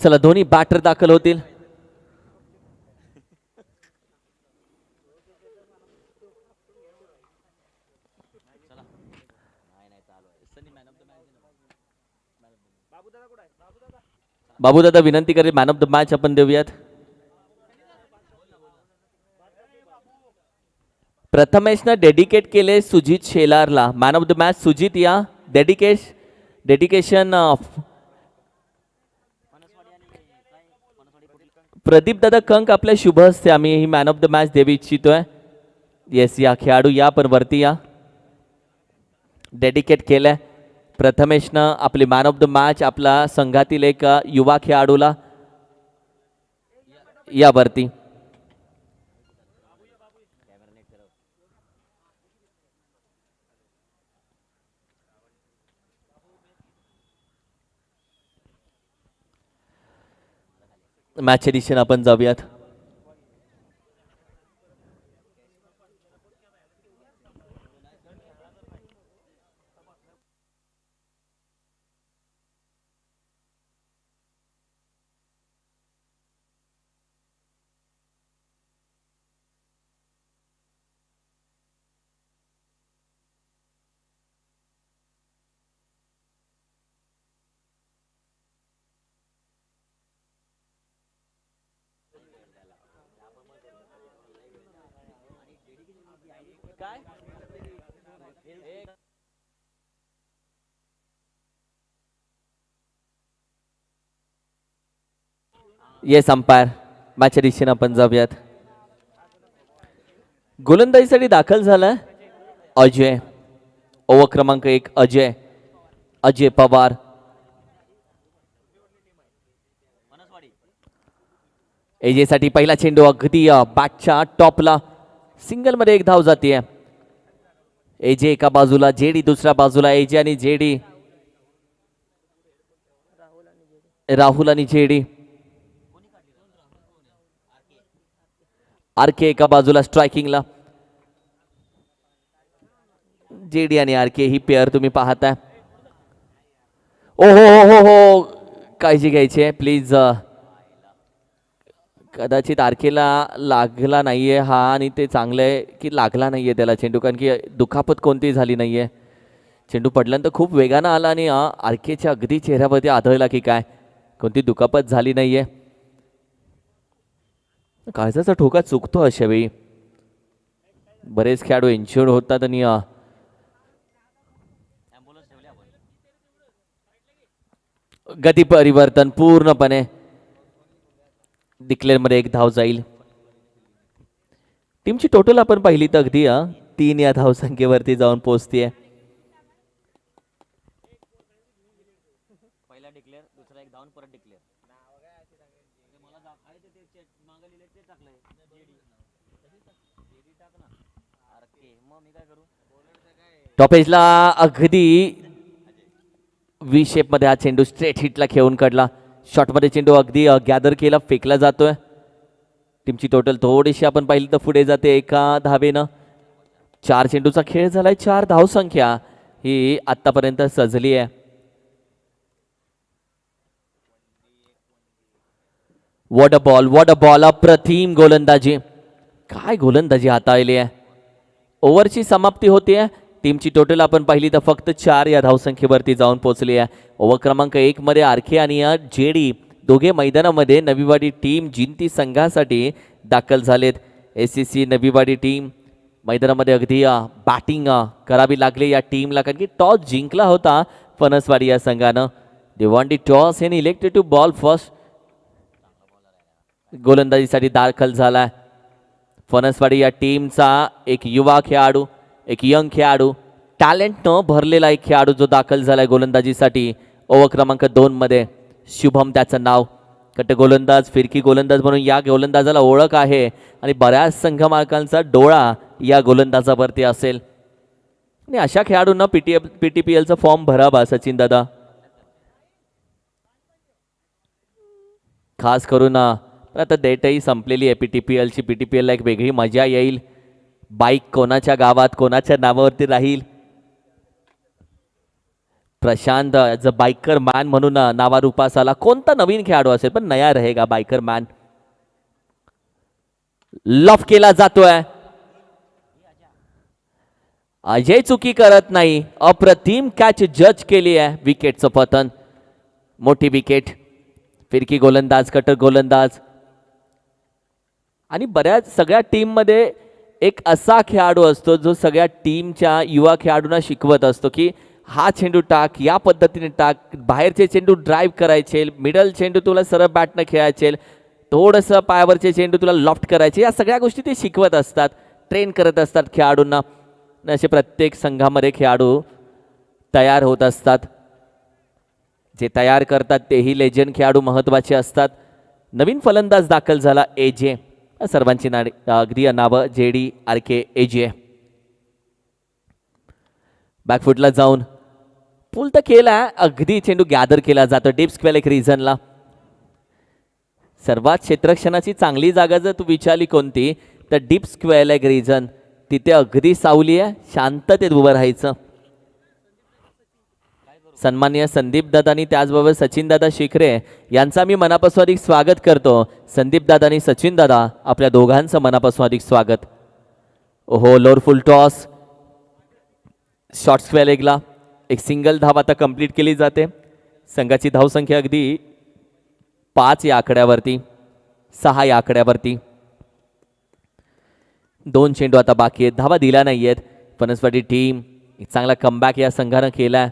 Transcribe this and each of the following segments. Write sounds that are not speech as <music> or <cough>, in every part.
चला दोन्ही बॅटर दाखल होतील. बाबू दादा विनंती करेल मॅन ऑफ द मॅच आपण देऊयात. प्रथमेशनं डेडिकेट केले Sujit शेलारला. Man of the match Sujit या. डेडिकेश डेडिकेशन प्रदीप दादा कंक आपल्या शुभ हस्ते आम्ही ही मॅन ऑफ द मॅच देऊ इच्छितोय. येस या खेळाडू या पण वरती या. डेडिकेट केलंय. प्रथमेशनं आपली मॅन ऑफ द मॅच आपला संघातील एक युवा खेळाडूला या वरती. मॅच एडिशन आपण जाऊयात. Yes umpire. मॅचच्या एडिशन आपण जाऊयात. गोलंदाजीसाठी दाखल झालाय अजय. ओव्हर क्रमांक एक अजय. अजय पवार. एजेसाठी पहिला चेंडू अगदी बॅटच्या टॉपला सिंगलमध्ये एक धाव जाते एजे एका बाजूला जेडी दुसऱ्या बाजूला एजे आणि जेडी राहुल आणि जेडी आर के एका बाजूला स्ट्रायकिंगला जेडी आणि आरके ही पेअर तुम्ही पाहताय. ओ हो हो हो. हो काळजी घ्यायची आहे. प्लीज कदाचित आरखेला लागला नाही आहे हा आणि ते चांगलं आहे की लागला नाही आहे त्याला चेंडू कारण की दुखापत कोणतीही झाली नाही आहे चेंडू पडल्यानंतर खूप वेगानं आला आणि आरखेच्या अगदी चेहऱ्यावरती आढळला की काय? कोणती दुखापत झाली नाही आहे काळजाचा ठोका चुकतो अशा वेळी. बरेच खेळाडू इन्शुअर्ड होतात आणि गती परिवर्तन पूर्णपणे. डिक्लेअरमध्ये एक धाव जाईल. टीमची टोटल आपण पाहिली तर अगदी तीन या धावसंख्येवरती जाऊन पोहोचतीये. टॉपेजला अगदी वी शेपमध्ये हा चेंडू स्ट्रेट हिटला खेळून काढला. शॉटमध्ये चेंडू अगदी गॅदर केला फेकला जातोय. टीमची टोटल थोडीशी आपण पाहिली तर पुढे जाते एका धावेनं. चार चेंडूचा खेळ झालाय चार धावसंख्या ही आतापर्यंत सजली आहे. What a ball what a ball अप्रतिम गोलंदाजी. काय गोलंदाजी हाताळली आहे. ओव्हरची समाप्ती होते टीमची टोटल आपण पाहिली तर फक्त चार या धावसंख्येवरती जाऊन पोहोचली आहे. ओव्हर क्रमांक एकमध्ये आरखे आणि जेडी दोघे मैदानामध्ये नवीवाडी टीम जिंती संघासाठी दाखल झालेत. S C C Naviwadi team मैदानामध्ये अगदी बॅटिंग करावी लागली या टीमला कारण की टॉस जिंकला होता फणसवाडी या संघानं. They toss he elected to bowl first गोलंदाजीसाठी दाखल झाला. फणसवाडी या टीमचा एक युवा खेळाडू एक यंग खेळाडू. टॅलेंटनं भरलेला एक खेळाडू जो दाखल झालाय गोलंदाजीसाठी. ओव्हर क्रमांक दोनमध्ये शुभम त्याचं नाव. कट गोलंदाज फिरकी गोलंदाज म्हणून या गोलंदाजाला ओळख आहे. आणि बऱ्याच संघमार्कांचा डोळा या गोलंदाजावरती असेल. आणि अशा खेळाडूंना पीटी पी पी एलचा फॉर्म भरावा सचिन दादा. खास करून आता डेटही संपलेली आहे पी टी पी एलची पी टी पी एलला एक वेगळी मजा येईल. बाईक कोणाच्या गावात कोणाच्या नावावरती राहील? Prashant as a biker man म्हणून नावारूपास आला कोणता नवीन खेळाडू असेल पण नया रहेगा बायकर मॅन. लफ केला जातोय. अजय चुकी करत नाही. अप्रतिम कॅच जज केली आहे विकेटचं पतन. मोठी विकेट. फिरकी गोलंदाज कटर गोलंदाज. आणि बऱ्याच सगळ्या टीममध्ये एक असा खेळाडू असतो जो सगळ्या टीमच्या युवा खेळाडूंना शिकवत असतो की हा चेंडू टाक या पद्धतीने टाक बाहेरचे चेंडू ड्राईव्ह करायचे मिडल चेंडू तुला सरळ बॅटनं खेळायचे थोडंसं पायावरचे चेंडू तुला लॉफ्ट करायचे या सगळ्या गोष्टी ते शिकवत असतात ट्रेन करत असतात खेळाडूंना. असे प्रत्येक संघामध्ये खेळाडू तयार होत असतात. जे तयार करतात तेही लेजंड खेळाडू महत्त्वाचे असतात. नवीन फलंदाज दाखल झाला ए जे सर्वांची नाडी अगदी नावं जे डी आर के ए जे बॅकफुटला जाऊन पूल तर केला अगदी चेंडू गॅदर केला जातो डीप स्क्वेल एक रिझनला सर्वात क्षेत्रक्षणाची चांगली जागा जर तू विचारली कोणती तर डीप स्क्वेअर एक रिझन तिथे अगदी सावली आहे शांततेत उभं राहायचं. सन्माननीय संदीप दादा आणि त्याचबरोबर सचिन दादा शिखरे यांचा मी मनापासून अधिक स्वागत करतो. संदीप दादा आणि सचिन दादा आपल्या दोघांचं मनापासून अधिक स्वागत. ओहो lower full toss. Short square लेगला एक सिंगल धाव आता कंप्लीट केली जाते. संघाची धावसंख्या अगदी पाच या आकड्यावरती सहा या आकड्यावरती. दोन चेंडू आता बाकी आहेत. धावा दिल्या नाही आहेत वनस्पती टीम एक चांगला कमबॅक या संघानं केला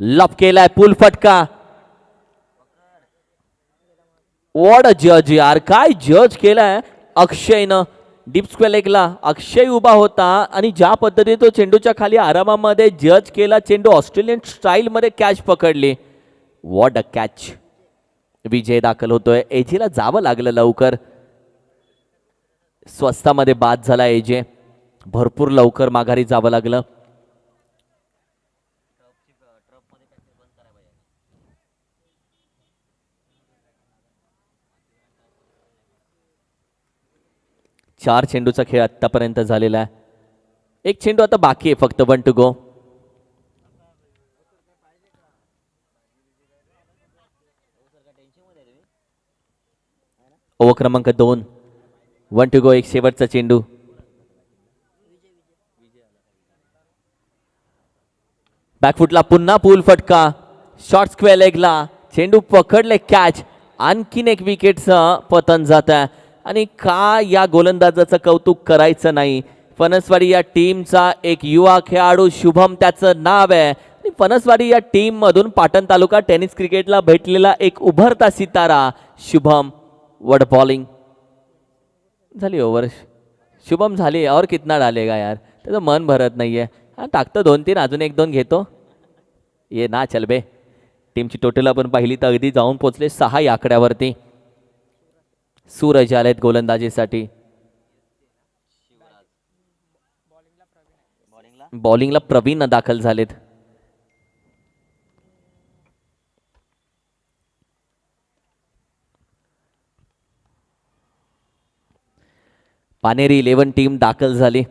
लप केलाय पुल फटका. वॉड जज यार. काय जज केलाय? अक्षयनं. डीप स्क्वेअर लेगला अक्षय उभा होता आणि ज्या पद्धतीने तो चेंडूच्या खाली आरामामध्ये जज केला चेंडू ऑस्ट्रेलियन स्टाईलमध्ये कॅच पकडली. वॉट अ कॅच विजय दाखल होतोय. एजेला जावं लागलं लवकर. स्वस्तामध्ये बाद झाला एजे भरपूर लवकर माघारी जावं लागलं. चार चेंडूचा खेळ आत्तापर्यंत झालेला आहे. एक चेंडू आता बाकी आहे फक्त वन टू गो. ओव्हर क्रमांक दोन. वन टू गो एक शेवटचा चेंडू. बॅकफुटला पुन्हा पूल फटका. शॉर्ट स्क्वेअर लेगला. चेंडू पकडले कॅच. आणखीन एक विकेटचं पतन जात आहे आणि का या गोलंदाजाचं कौतुक करायचं नाही? फणसवाडी या टीमचा एक युवा खेळाडू शुभम त्याचं नाव आहे. आणि फणसवाडी या टीममधून पाटण तालुका टेनिस क्रिकेटला भेटलेला एक उभरता सितारा शुभम वड बॉलिंग झाली ओव्हर शुभम झाली और कितना डालेगा यार? त्याचं मन भरत नाही आहे टाकतो दोन तीन अजून एक दोन घेतो. ये ना चल बे. टीमची टोटल आपण पाहिली तर अगदी जाऊन पोचले सहा या आकड्यावरती. सूरज आलेत गोलंदाजीसाठी. बॉलिंगला प्रवीण दाखल झालेत. पानेरी इलेव्हन टीम दाखल झाली.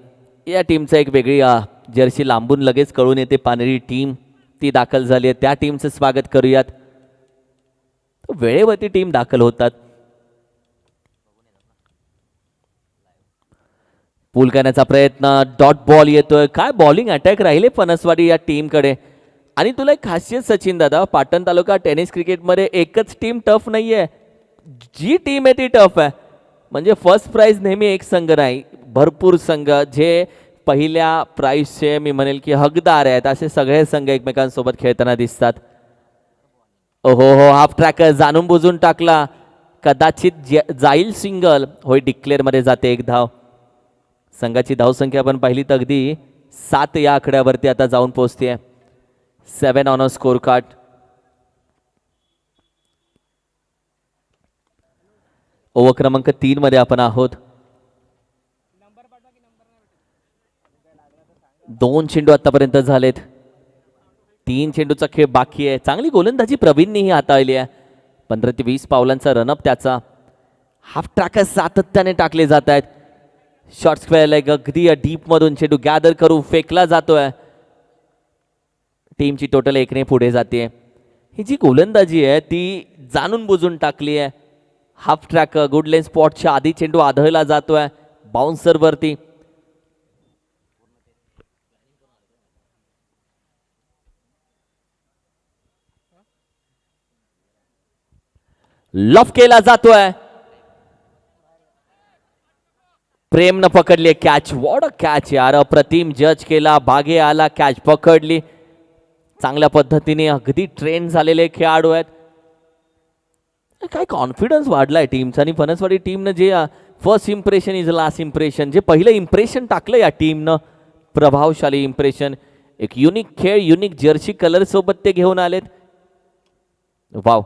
या टीमचा एक वेगळी जर्शी जर्सी लांबून लगेच कळून येते पानेरी टीम ती दाखल झाली आहे. त्या टीमचं स्वागत करूयात. वेळेवरती टीम दाखल होतात. पूल करण्याचा प्रयत्न डॉट बॉल येतोय. काय बॉलिंग अटॅक राहिले फणसवाडी या टीमकडे? आणि तुला एक खासियत सचिन दादा पाटण तालुका टेनिस क्रिकेटमध्ये एकच टीम टफ नाही आहे जी टीम आहे ती टफ आहे. म्हणजे फर्स्ट प्राईज नेहमी एक संघ नाही भरपूर संघ जे पहिल्या प्राईजचे मी म्हणेल की हकदार आहेत. असे सगळे संघ एकमेकांसोबत खेळताना दिसतात. ओहो हो हाफ ट्रॅकर जाणून बुजून टाकला. कदाचित जाईल सिंगल. होय डिक्लेअरमध्ये जाते एक धाव. संघाची धावसंख्या आपण पाहिली तर अगदी सात या आकड्यावरती आता जाऊन पोहोचते seven on a score card over क्रमांक तीनमध्ये आपण आहोत. दोन चेंडू आतापर्यंत झालेत. तीन चेंडूचा खेळ बाकी आहे. चांगली गोलंदाजी प्रवीणनेही हाताळली आहे. पंधरा ते वीस पावलांचा रनअप त्याचा. हाफ ट्रॅकर सातत्याने टाकले जात आहेत. शॉर्ट स्क्वेअर लेग अगदी डीपमधून चेंडू गॅदर करून फेकला जातोय. टीमची टोटल एकने पुढे जाते. ही जी गोलंदाजी आहे ती जाणून बुजून टाकली आहे. हाफ ट्रॅक गुड लेन स्पॉटच्या आधी चेंडू आढळला जातोय. बाउन्सरवरती लफ केला जातोय. प्रेमनं पकडली कॅच वॉड कॅच यार. अप्रतिम जज केला बागे आला कॅच पकडली. चांगल्या पद्धतीने अगदी ट्रेन झालेले खेळाडू आहेत. काय कॉन्फिडन्स वाढलाय टीमचा आणि फणसवाडी टीमनं जे first impression is last impression जे पहिलं इम्प्रेशन टाकलं या टीमनं प्रभावशाली इम्प्रेशन एक युनिक खेळ युनिक जर्सी कलर सोबत ते घेऊन आलेत. वाव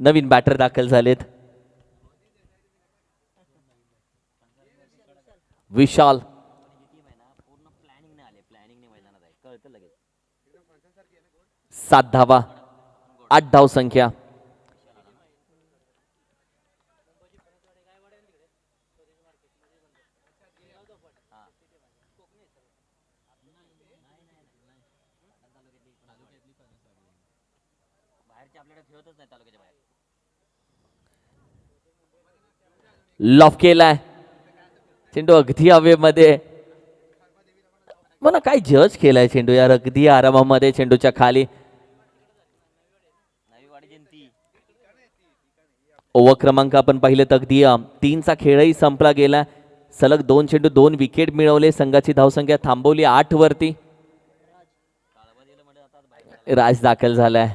नवीन बॅटर दाखल झालेत. विशाल. सात धावा आठ धाव संख्या. लॉफ केलाय. चेंडू अगदी हवेमध्ये. मला काय जज केलाय चेंडू यार? अगदी आरामामध्ये चेंडूच्या खाली. ओव्हर क्रमांक आपण पाहिलं तर अगदी तीनचा खेळही संपला गेला. सलग दोन चेंडू दोन विकेट मिळवले. संघाची धावसंख्या थांबवली आठ वरती राज दाखल झालाय.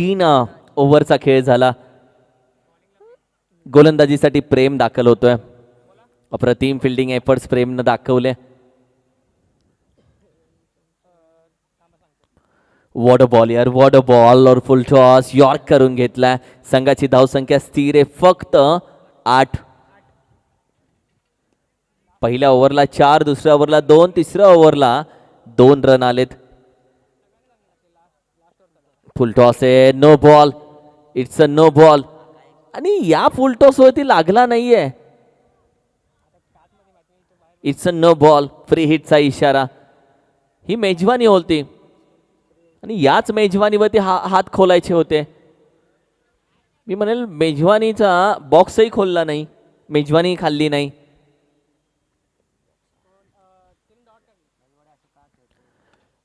तीन ओव्हरचा खेळ झाला. गोलंदाजीसाठी प्रेम दाखल होतोय. अप्रतिम फिल्डिंग एफर्ट्स प्रेमनं दाखवले. वॉड बॉल यार. वॉड बॉल और फुल टॉस यॉर्क करून घेतलाय. संघाची धावसंख्या स्थिर आहे. फक्त आठ. पहिल्या ओव्हरला चार दुसऱ्या ओव्हरला दोन तिसऱ्या ओव्हरला दोन रन आलेत. फुल टॉस आहे no ball it's a no ball आणि या फुल टॉस वरती लागला नाहीये. It's a no ball free हिटचा इशारा. ही मेजवानी होती. आणि याच मेजवानीवरती हा हात खोलायचे होते. मी म्हणेल मेजवानीचा बॉक्सही खोलला नाही. मेजवानी खाल्ली नाही.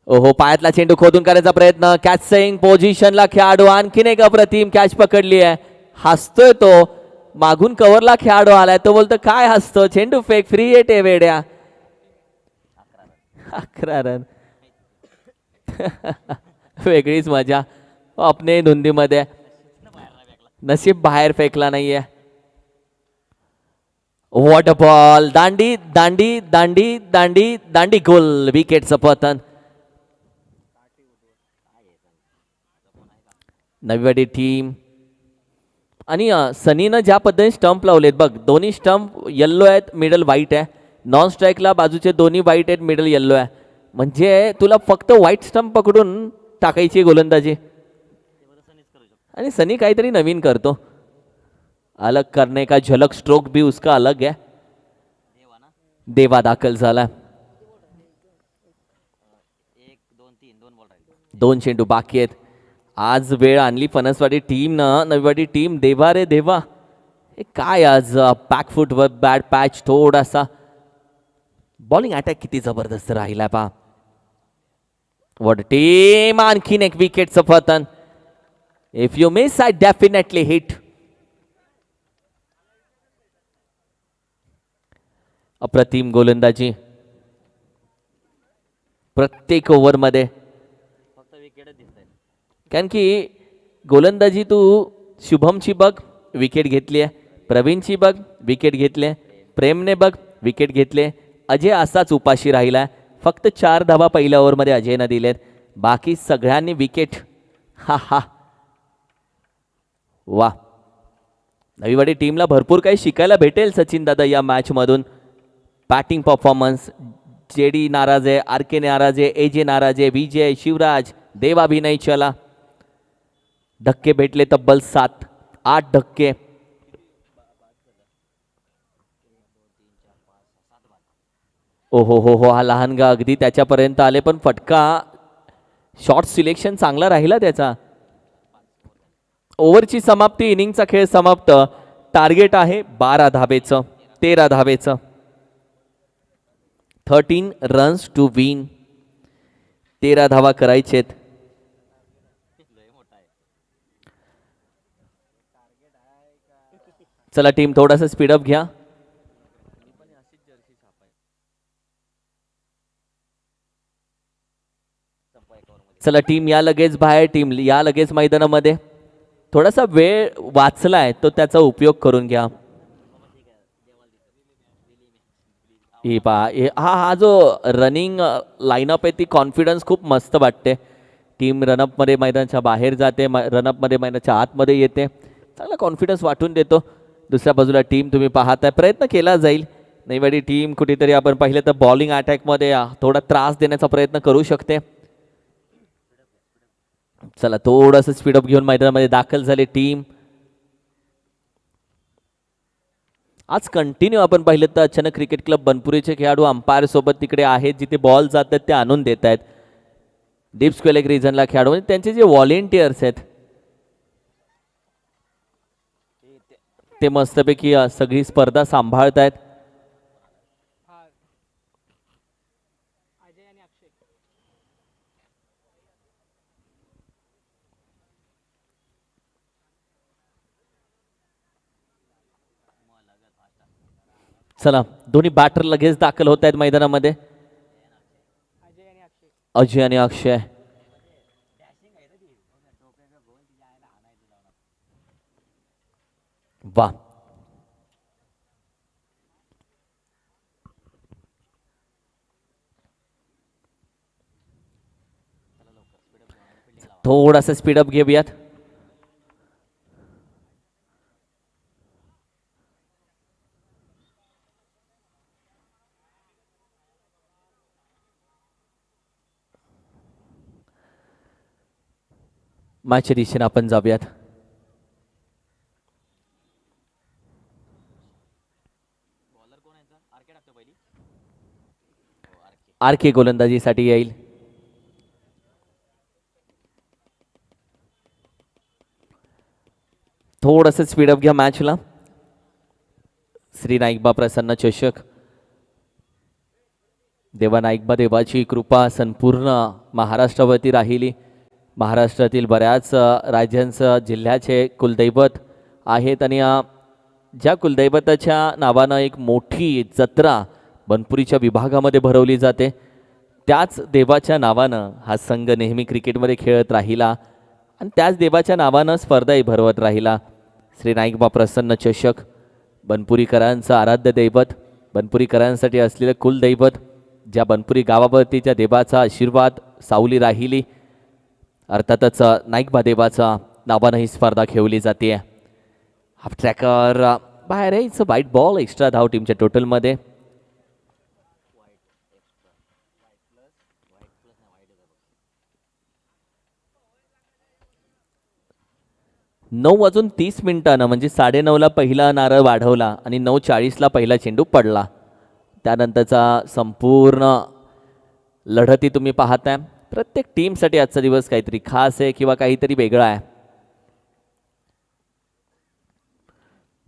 ओहो पायातला चेंडू खोदून करायचा प्रयत्न. कॅच सेईंग पोझिशनला खेळाडू आणखीन एक अप्रतिम कॅच पकडली आहे. हसतोय तो. मागून कव्हरला खेळाडू आलाय. तो बोलतो काय हसतो? चेंडू फेक फ्री येट आहे वेड्या. अकरा रन <laughs> वेगळीच मजा. अपने धुंदीमध्ये नशीब बाहेर फेकला नाहीये. वॉट बॉल दांडी दांडी दांडी दांडी दांडी गोल. विकेटचं पतन. नवीवाडी टीम आणि सनीनं ज्या पद्धतीने स्टंप लावलेत बघ दोन्ही स्टंप येल्लो आहेत मिडल व्हाईट आहे. नॉन स्ट्राईकला बाजूचे दोन्ही व्हाईट आहेत मिडल येल्लो आहे. म्हणजे तुला फक्त व्हाईट स्टंप पकडून टाकायची आहे गोलंदाजी. आणि सनी काहीतरी नवीन करतो. अलग करने का झलक स्ट्रोक भी उसका अलग है देवा दाखल झाला. दोन चेंडू बाकी आहेत. आज वेळ आणली फणसवाडी टीम ना नवीवाडी टीम देवा रे देवा. हे काय आज पॅकफूट व बॅड पॅच थोडासा. बॉलिंग अटॅक किती जबरदस्त राहिला पा वॉट टीम आणखीन एक विकेटचं पतन if you miss I definitely hit अप्रतिम गोलंदाजी. प्रत्येक ओव्हरमध्ये कारण की गोलंदाजी तू शुभमची बघ विकेट घेतली आहे. प्रवीणची बघ विकेट घेतली आहे. प्रेमने बघ विकेट घेतले अजय असाच उपाशी राहिला फक्त चार धावा पहिल्या ओव्हरमध्ये अजयनं दिलेत. बाकी सगळ्यांनी विकेट हा हा. वा नवीवाडी टीमला भरपूर काही शिकायला भेटेल सचिन दादा या मॅचमधून बॅटिंग परफॉर्मन्स जे डी नाराज आहे आर के नाराज आहे ए जे नाराज आहे विजय शिवराज देवाभिनय चला. धक्के भेटले तब्बल सात आठ धक्के. ओ हो हो हो हा लहानगा अगदी त्याच्यापर्यंत आले पण फटका शॉर्ट सिलेक्शन चांगला राहिला त्याचा. ओव्हरची समाप्ती इनिंगचा खेळ समाप्त. टार्गेट आहे बारा धाबेचं तेरा धाबेचं थर्टीन रन्स टू विन. तेरा धावा करायचेत. चला टीम थोडासा स्पीडअप घ्या. चला टीम या लगेच बाहेर टीम या लगेच मैदानामध्ये. थोडासा वेळ वाचलाय तो त्याचा उपयोग करून घ्या. हे पहा हा हा जो रनिंग लाईनअप आहे ती कॉन्फिडन्स खूप मस्त वाटते. टीम रनअपमध्ये मैदानाच्या बाहेर जाते म रनअपमध्ये मैदानाच्या आतमध्ये येते. चांगला कॉन्फिडन्स वाटून देतो. दुसऱ्या बाजूला टीम तुम्ही पाहताय. प्रयत्न केला जाईल. नैवाडी टीम कुठेतरी आपण पाहिलं तर बॉलिंग अटॅकमध्ये थोडा त्रास देण्याचा प्रयत्न करू शकते. चला थोडंसं स्पीडअप घेऊन मैदानामध्ये दाखल झाली टीम. आज कंटिन्यू आपण पाहिलं तर अचानक क्रिकेट क्लब बनपुरीचे खेळाडू अंपायर सोबत तिकडे आहेत जिथे बॉल जातात ते आणून देत आहेत डीप स्क्वेलेक रिजनला खेळाडू म्हणजे त्यांचे जे व्हॉलेंटियर्स आहेत ते मस्तपैकी सगळी स्पर्धा सांभाळत आहेत. चला दोन्ही बॅटर लगेच दाखल होत आहेत मैदानामध्ये. अजय आणि अक्षय. वा थोडासा स्पीडअप घेऊयात. मॅचच्या दिशेने आपण जाऊयात. आर के गोलंदाजीसाठी येईल. थोडंसं स्पीडअप घ्या मॅचला श्री नाईकबा प्रसन्न चषक. देवा नाईकबा देवाची कृपा संपूर्ण महाराष्ट्रावरती राहिली. महाराष्ट्रातील बऱ्याच राज्यांचं जिल्ह्याचे कुलदैवत आहेत आणि ज्या कुलदैवताच्या नावानं एक मोठी जत्रा बनपुरीच्या विभागामध्ये भरवली जाते. त्याच देवाच्या नावानं हा संघ नेहमी क्रिकेटमध्ये खेळत राहिला आणि त्याच देवाच्या नावानं स्पर्धाही भरवत राहिला. श्री नाईकबा प्रसन्न चषक बनपुरीकरांचं आराध्य दैवत बनपुरीकरांसाठी असलेलं कुलदैवत ज्या बनपुरी गावावरती त्या देवाचा आशीर्वाद सावली राहिली अर्थातच नाईकबा देवाचा नावानं ही स्पर्धा खेळली जाते. हाफ ट्रॅकर बाहेर आहे इट्स अ वाईट बॉल एक्स्ट्रा धाव टीमच्या टोटलमध्ये नऊ वाजून तीस मिनिटानं म्हणजे साडेनऊला पहिला नारळ वाढवला आणि नऊ चाळीसला पहिला चेंडू पडला. त्यानंतरचा संपूर्ण लढती तुम्ही पाहताय. प्रत्येक टीमसाठी आजचा दिवस काहीतरी खास आहे किंवा काहीतरी वेगळा आहे.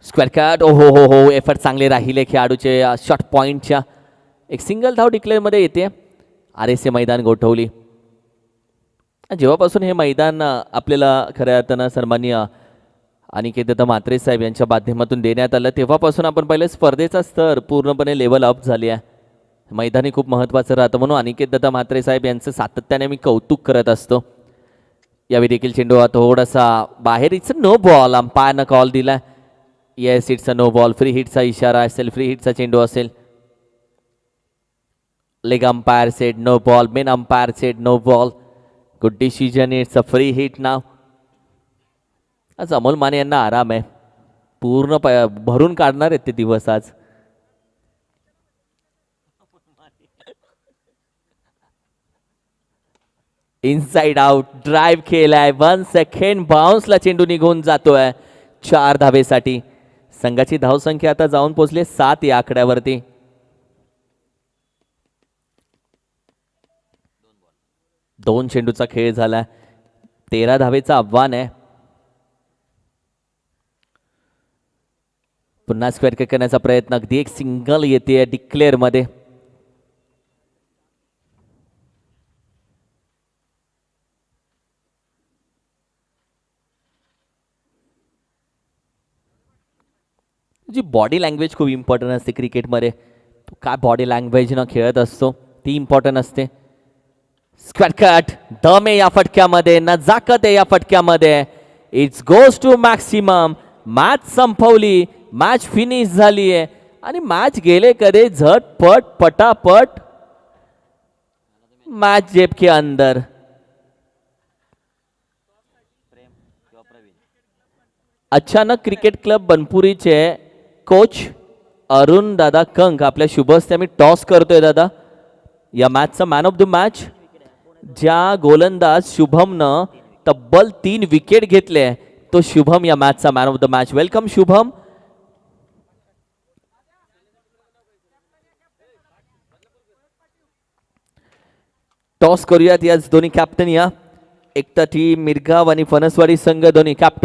स्क्वेअर कॅट ओ हो हो हो एफर्ट चांगले राहिले खेळाडूचे शॉर्ट पॉईंटच्या एक सिंगल धाव डिक्लेअरमध्ये येते. आर एस ए मैदान गोठवली. जेव्हापासून हे मैदान आपल्याला खऱ्या अर्थानं सन्मान्य अनिकेत दत्त म्हात्रे साहेब यांच्या माध्यमातून देण्यात आलं तेव्हापासून आपण पाहिलं स्पर्धेचा स्तर पूर्णपणे लेवल अप झाली आहे. मैदानी खूप महत्त्वाचं राहतं म्हणून अनिकेत दत्ता म्हात्रे साहेब यांचं सातत्याने मी कौतुक करत असतो. यावेळी देखील चेंडू हा थोडासा बाहेर इट्स नो बॉल अंपायरनं कॉल दिला yes it's a no ball free हिटचा इशारा असेल फ्री हिटचा चेंडू असेल. Leg umpire set no ball main umpire set no ball good decision it's a free hit नाव. आज अमोल माने यांना आराम आहे. पूर्ण प भरून काढणार आहेत ते दिवस आज. इनसाइड आउट ड्राईव्ह केलाय. वन सेकंड बाउन्सला चेंडू निघून जातोय. चार धावेसाठी. संघाची धावसंख्या आता जाऊन पोचली सात या आकड्यावरती. दोन चेंडूचा खेळ झाला. तेरा धावेचं आव्हान आहे. पुन्हा स्क्वेअर कट करण्याचा प्रयत्न. अगदी एक सिंगल येते डिक्लेअरमध्ये. जी बॉडी लँग्वेज खूप इम्पॉर्टंट असते क्रिकेटमध्ये तो काय बॉडी लँग्वेजनं खेळत असतो ती इम्पॉर्टंट असते. स्क्वॅटकट दम आहे या फटक्यामध्ये नजाकत आहे या फटक्यामध्ये it's goes to maximum match संपवली मॅच फिनिश झाली आहे आणि मॅच गेले कधी झटपट पटापट मॅच जेब के अंदर अचानक क्रिकेट क्लब बनपुरीचे कोच अरुण दादा कंक आपल्या शुभस्ते आम्ही टॉस करतोय दादा या मॅचचा मॅन ऑफ द मॅच ज्या गोलंदाज शुभमनं तब्बल तीन विकेट घेतले तो शुभम या मॅचचा man of the match welcome Shubham. Toss करूयात याच दोन्ही कॅप्टन या. एकता टीम मिरगाव आणि फणसवाडी संघ दोन्ही कॅप्टन